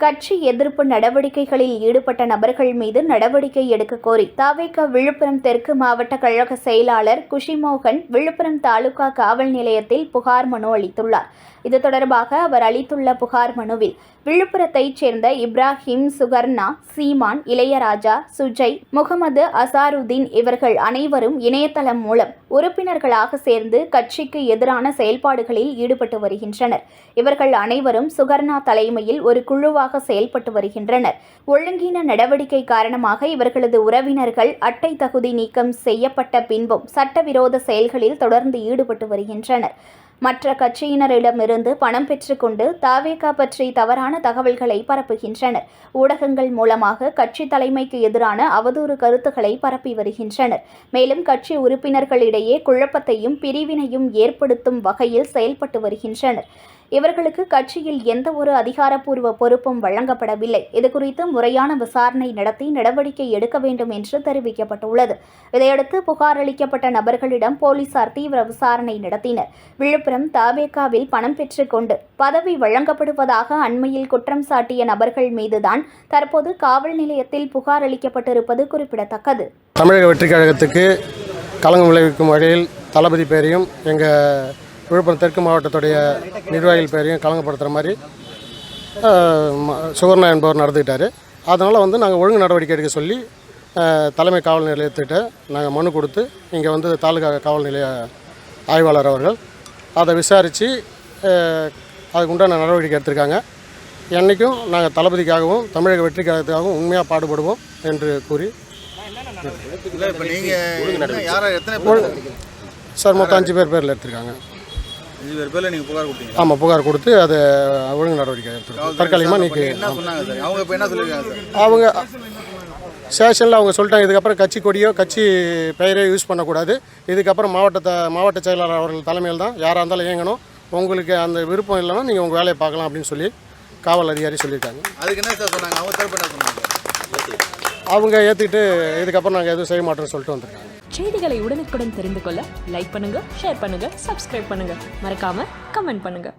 கட்சி எதிர்ப்பு நடவடிக்கைகளில் ஈடுபட்ட நபர்கள் மீது நடவடிக்கை எடுக்க கோரி தாவேக விழுப்புரம் தெற்கு மாவட்ட கழக செயலாளர் குஷிமோகன் விழுப்புரம் தாலுகா காவல் நிலையத்தில் புகார் மனு அளித்துள்ளார். இது தொடர்பாக அவர் அளித்துள்ள புகார் மனுவில் விழுப்புரத்தைச் சேர்ந்த இப்ராஹிம் சுகர்னா சீமான் இளையராஜா சுஜய் முகமது அசாருதீன் இவர்கள் அனைவரும் இணையதளம் மூலம் உறுப்பினர்களாக சேர்ந்து கட்சிக்கு எதிரான செயல்பாடுகளில் ஈடுபட்டு வருகின்றனர். இவர்கள் அனைவரும் சுகர்ணா தலைமையில் ஒரு குழுவாக செயல்பட்டு வருகின்றனர். ஒழுங்கின நடவடிக்கை காரணமாக இவர்களது உறவினர்கள் அட்டை தகுதி நீக்கம் செய்யப்பட்ட பின்பும் சட்டவிரோத செயல்களில் தொடர்ந்து ஈடுபட்டு வருகின்றனர். மற்ற கட்சியினரிடமிருந்து பணம் பெற்றுக்கொண்டு தாவேகா பற்றி தவறான தகவல்களை பரப்புகின்றனர். ஊடகங்கள் மூலமாக கட்சி தலைமைக்கு எதிரான அவதூறு கருத்துக்களை பரப்பி வருகின்றனர். மேலும் கட்சி உறுப்பினர்களிடையே குழப்பத்தையும் பிரிவினையும் ஏற்படுத்தும் வகையில் செயல்பட்டு வருகின்றனர். இவர்களுக்கு கட்சியில் எந்த ஒரு அதிகாரப்பூர்வ பொறுப்பும் வழங்கப்படவில்லை. இதுகுறித்து முறையான விசாரணை நடத்தி நடவடிக்கை எடுக்க வேண்டும் என்று தெரிவிக்கப்பட்டுள்ளது. இதையடுத்து புகார் அளிக்கப்பட்ட நபர்களிடம் போலீசார் தீவிர விசாரணை நடத்தினர். விழுப்புரம் தாவேக்காவில் பணம் பெற்றுக்கொண்டு பதவி வழங்கப்படுவதாக அண்மையில் குற்றம் சாட்டிய நபர்கள் மீதுதான் தற்போது காவல் நிலையத்தில் புகார் அளிக்கப்பட்டிருப்பது குறிப்பிடத்தக்கது. தமிழக வெற்றி கழகத்துக்கு களங்கம் விளைவிக்கும் வகையில் தளபதி பேரையும் எங்கள் விழுப்புரம் தெற்கு மாவட்டத்துடைய நிர்வாகிகள் பேரையும் களங்கப்படுத்துகிற மாதிரி சுகர்ணா என்பவர் நடந்துக்கிட்டார். அதனால் வந்து நாங்கள் ஒழுங்கு நடவடிக்கை எடுக்க சொல்லி தலைமை காவல் நிலையத்திட்ட நாங்கள் மனு கொடுத்து இங்கே வந்து தாலுகா காவல் நிலைய ஆய்வாளர் அவர்கள் அதை விசாரித்து அதுக்கு உண்டான நடவடிக்கை எடுத்திருக்காங்க. என்றைக்கும் நாங்கள் தளபதிக்காகவும் தமிழக வெற்றி கழகத்துக்காகவும் உண்மையாக பாடுபடுவோம் என்று கூறி. இல்லை இப்போ நீங்கள் யாரை எத்தனை பேர் சார் மொத்தம் அஞ்சு பேர் பேரில் எடுத்திருக்காங்க. பேரில் புகார் கொடுத்தீங்க ஆமாம் புகார் கொடுத்து அதை ஒழுங்கு நடவடிக்கை எடுத்திருக்கோம். தற்காலிகமாக நீக்கி என்ன சொன்னாங்க சார்? அவங்க இப்போ என்ன சொல்லியிருக்காங்க சார்? அவங்க ஸ்டேஷனில் அவங்க சொல்லிட்டாங்க இதுக்கப்புறம் கட்சி கொடியோ கட்சி பெயரோ யூஸ் பண்ணக்கூடாது. இதுக்கப்புறம் மாவட்டத்தை மாவட்ட செயலாளர் அவர்கள் தலைமையில் தான் யாராக இருந்தாலும் இயங்கணும். உங்களுக்கு அந்த விருப்பம் இல்லைன்னா நீங்கள் உங்கள் வேலையை பார்க்கலாம் அப்படின்னு சொல்லி காவல் அதிகாரி சொல்லியிருக்காங்க. அதுக்கு என்ன சார் சொன்னாங்க? அவங்க தரப்பு என்ன சொன்னாங்க? அவங்க ஏற்றுக்கிட்டு இதுக்கப்புறம் நாங்கள் எதுவும் செய்ய மாட்டோம்னு சொல்லிட்டு வந்திருக்காங்க. செய்திகளை உடனுக்குடன் தெரிந்து கொள்ள லைக் பண்ணுங்க ஷேர் பண்ணுங்க சப்ஸ்கிரைப் பண்ணுங்க. மறக்காம கமெண்ட் பண்ணுங்க.